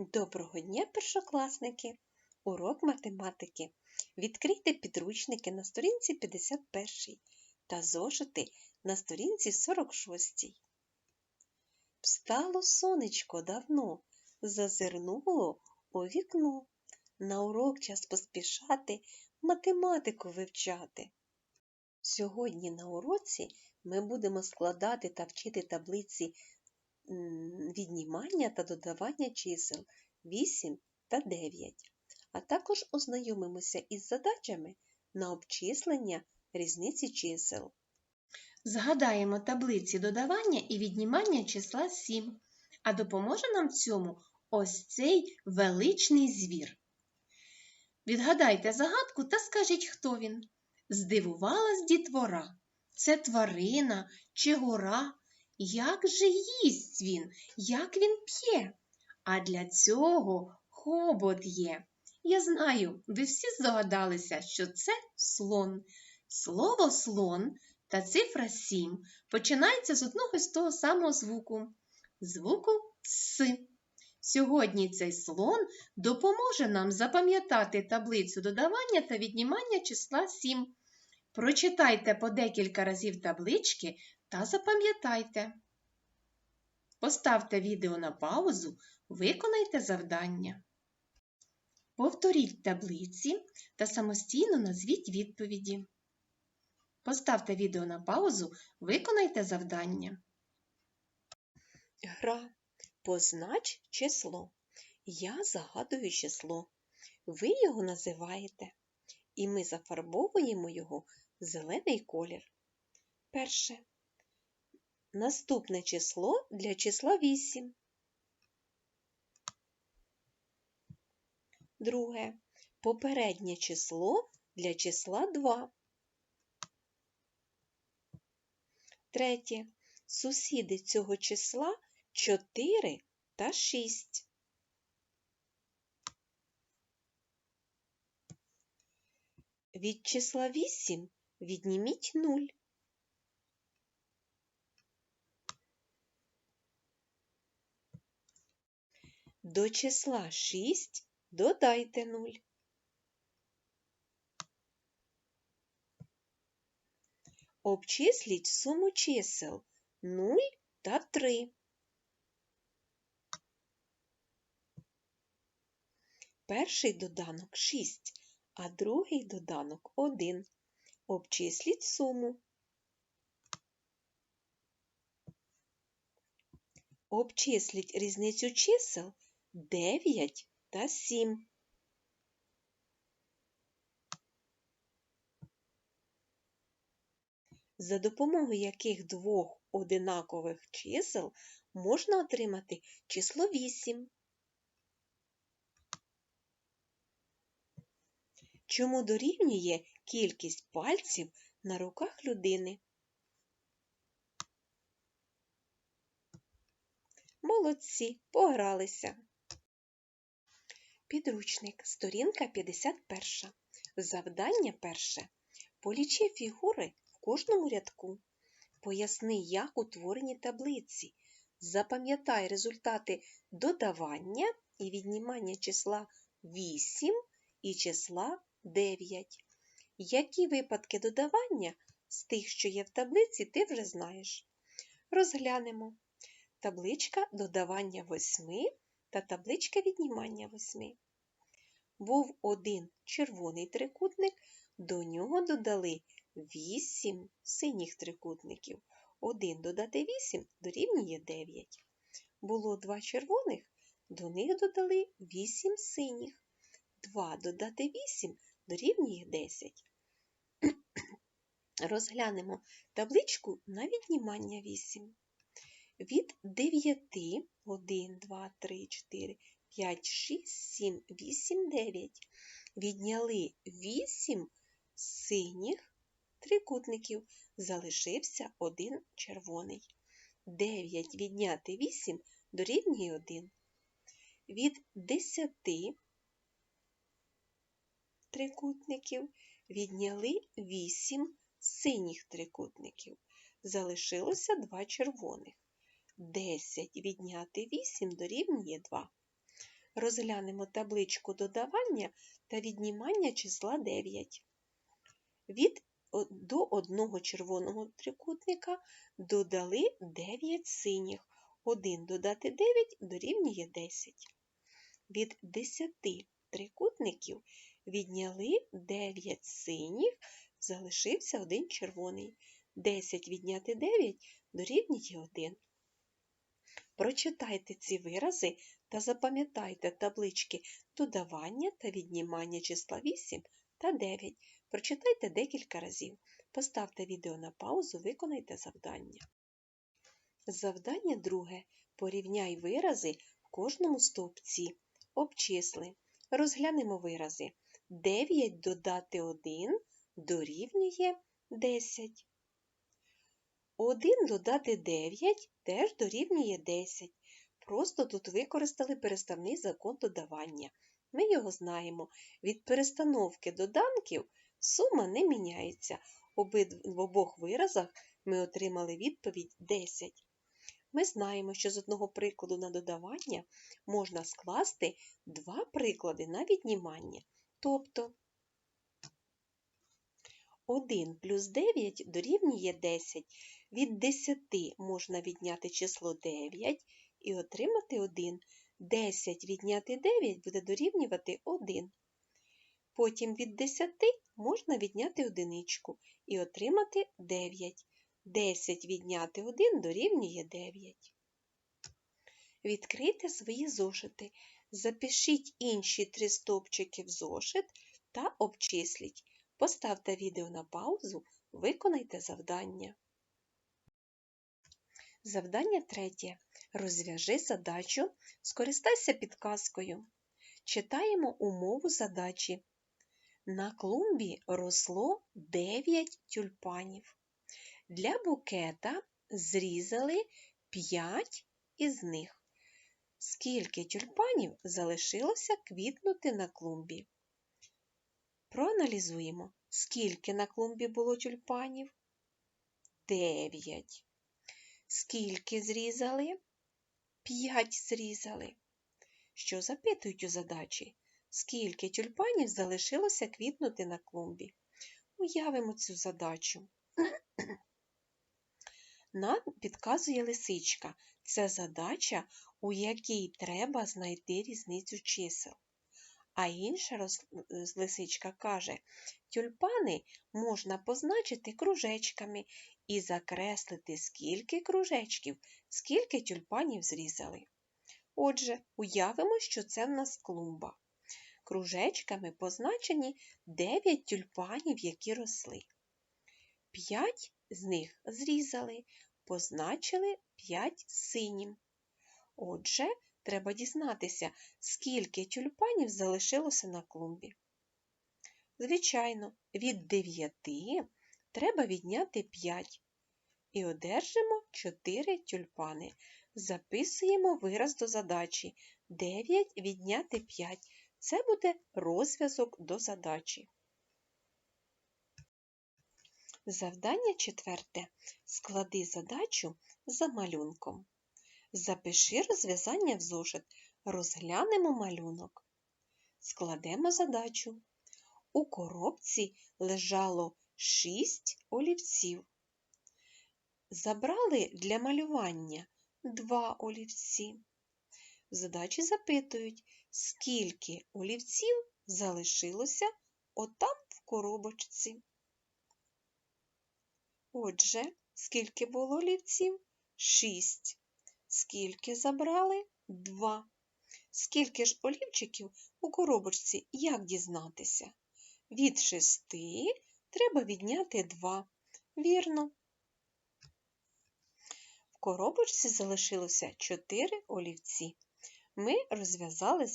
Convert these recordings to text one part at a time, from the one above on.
Доброго дня, першокласники! Урок математики. Відкрийте підручники на сторінці 51 та зошити на сторінці 46. Встало сонечко давно, зазирнуло у вікно. На урок час поспішати, математику вивчати. Сьогодні на уроці ми будемо складати та вчити таблиці віднімання та додавання чисел 8 та 9, а також ознайомимося із задачами на обчислення різниці чисел. Згадаємо таблиці додавання і віднімання числа 7, а допоможе нам цьому ось цей величний звір. Відгадайте загадку та скажіть, хто він. Здивувалась дітвора. Це тварина чи гора? Як же їсть він, як він п'є? А для цього хобот є. Я знаю, ви всі здогадалися, що це слон. Слово слон та цифра 7 починається з одного з того самого звуку звуку С. Сьогодні цей слон допоможе нам запам'ятати таблицю додавання та віднімання числа 7. Прочитайте по декілька разів таблички та запам'ятайте. Поставте відео на паузу, виконайте завдання. Повторіть таблиці та самостійно назвіть відповіді. Поставте відео на паузу, виконайте завдання. Гра. Познач число. Я загадую число. Ви його називаєте. І ми зафарбовуємо його в зелений колір. Перше. Наступне число для числа 8. Друге. Попереднє число для числа 2. Третє. Сусіди цього числа 4 та 6. Від числа 8 відніміть 0. До числа 6 додайте 0. Обчисліть суму чисел 0 та 3. Перший доданок 6, а другий доданок 1. Обчисліть суму. Обчисліть різницю чисел 9 та 7. За допомогою яких двох одинакових чисел можна отримати число 8. Чому дорівнює кількість пальців на руках людини? Молодці, погралися. Підручник, сторінка 51. Завдання перше. Полічи фігури в кожному рядку. Поясни, як утворені таблиці. Запам'ятай результати додавання і віднімання числа 8 і числа 9. Які випадки додавання з тих, що є в таблиці, ти вже знаєш. Розглянемо табличка додавання 8 та табличка віднімання 8. Був один червоний трикутник, до нього додали 8 синіх трикутників. 1 додати 8 дорівнює 9. Було два червоних, до них додали 8 синіх. 2 додати 8 дорівнює 10. Розглянемо табличку на віднімання 8. Від 9 1, 2, 3, 4, 5, 6, 7, 8, 9 відняли 8 синіх трикутників, залишився один червоний. 9 відняти 8 дорівнює 1. Від 10 трикутників відняли 8 синіх трикутників. Залишилося 2 червоних. 10 відняти 8 дорівнює 2. Розглянемо табличку додавання та віднімання числа 9. Від до одного червоного трикутника додали 9 синіх. 1 додати 9 дорівнює 10. Від 10 трикутників відняли 9 синіх, залишився один червоний. 10 відняти 9 дорівнює 1. Прочитайте ці вирази та запам'ятайте таблички додавання та віднімання числа 8 та 9. Прочитайте декілька разів. Поставте відео на паузу, виконайте завдання. Завдання друге. Порівняй вирази в кожному стовпці. Обчисли. Розглянемо вирази. 9 додати 1 дорівнює 10. 1 додати 9 теж дорівнює 10. Просто тут використали переставний закон додавання. Ми його знаємо. Від перестановки доданків сума не міняється. В обох виразах ми отримали відповідь 10. Ми знаємо, що з одного прикладу на додавання можна скласти два приклади на віднімання. Тобто 1 плюс 9 дорівнює 10. Від 10 можна відняти число 9 і отримати 1. 10 відняти 9 буде дорівнювати 1. Потім від 10 можна відняти одиничку і отримати 9. 10 відняти 1 дорівнює 9. Відкрийте свої зошити. Запишіть інші три стовпчики в зошит та обчисліть. Поставте відео на паузу, виконайте завдання. Завдання третє. Розв'яжи задачу, скористайся підказкою. Читаємо умову задачі. На клумбі росло 9 тюльпанів. Для букета зрізали 5 із них. Скільки тюльпанів залишилося квітнути на клумбі? Проаналізуємо, скільки на клумбі було тюльпанів? 9. Скільки зрізали? 5 зрізали. Що запитують у задачі? Скільки тюльпанів залишилося квітнути на клумбі? Уявимо цю задачу. Нам підказує лисичка. Це задача, у якій треба знайти різницю чисел. А інша роз- лисичка каже, тюльпани можна позначити кружечками і закреслити, скільки кружечків, скільки тюльпанів зрізали. Отже, уявимо, що це в нас клумба. Кружечками позначені 9 тюльпанів, які росли. 5 з них зрізали, позначили 5 синім. Отже, треба дізнатися, скільки тюльпанів залишилося на клумбі. Звичайно, від 9 треба відняти 5 і одержимо 4 тюльпани. Записуємо вираз до задачі 9 відняти 5. Це буде розв'язок до задачі. Завдання четверте. Склади задачу за малюнком. Запиши розв'язання в зошит. Розглянемо малюнок. Складемо задачу. У коробці лежало 6 олівців. Забрали для малювання 2 олівці. В задачі запитують, скільки олівців залишилося отам в коробочці. Отже, скільки було олівців? 6. Скільки забрали? 2. Скільки ж олівчиків у коробочці, як дізнатися? Від 6 треба відняти 2. Вірно. В коробочці залишилося 4 олівці. Ми розв'язали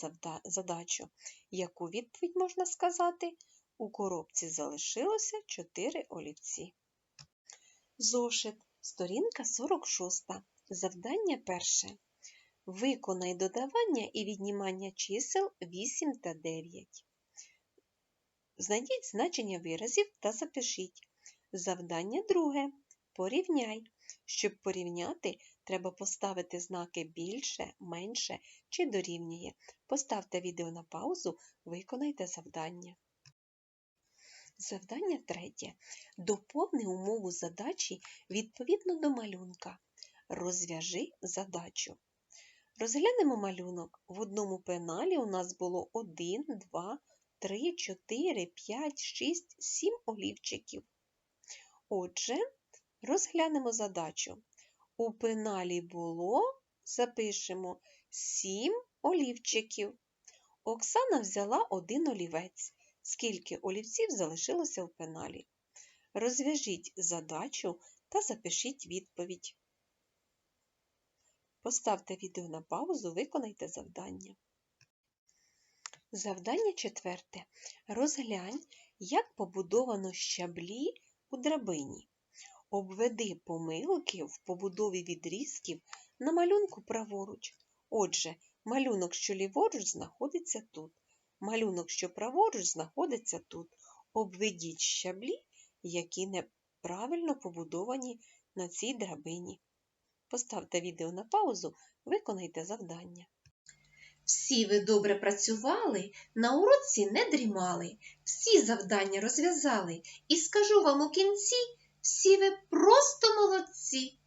задачу. Яку відповідь можна сказати? У коробці залишилося 4 олівці. Зошит. Сторінка 46. Завдання перше. Виконай додавання і віднімання чисел 8 та 9. Знайдіть значення виразів та запишіть. Завдання друге. Порівняй. Щоб порівняти, Треба поставити знаки більше, менше чи дорівнює. Поставте відео на паузу, виконайте завдання. Завдання третє. Доповни умову задачі відповідно до малюнка. Розв'яжи задачу. Розглянемо малюнок. В одному пеналі у нас було 1, 2, 3, 4, 5, 6, 7 олівчиків. Отже, розглянемо задачу. У пеналі було, запишемо, 7 олівчиків. Оксана взяла один олівець. Скільки олівців залишилося в пеналі? Розв'яжіть задачу та запишіть відповідь. Поставте відео на паузу, виконайте завдання. Завдання четверте. Розглянь, як побудовано щаблі у драбині. Обведи помилки в побудові відрізків на малюнку праворуч. Отже, малюнок, що ліворуч, знаходиться тут. Малюнок, що праворуч, знаходиться тут. Обведіть щаблі, які неправильно побудовані на цій драбині. Поставте відео на паузу, виконайте завдання. Всі ви добре працювали, на уроці не дрімали, всі завдання розв'язали. І скажу вам у кінці, всі ви просто молодці.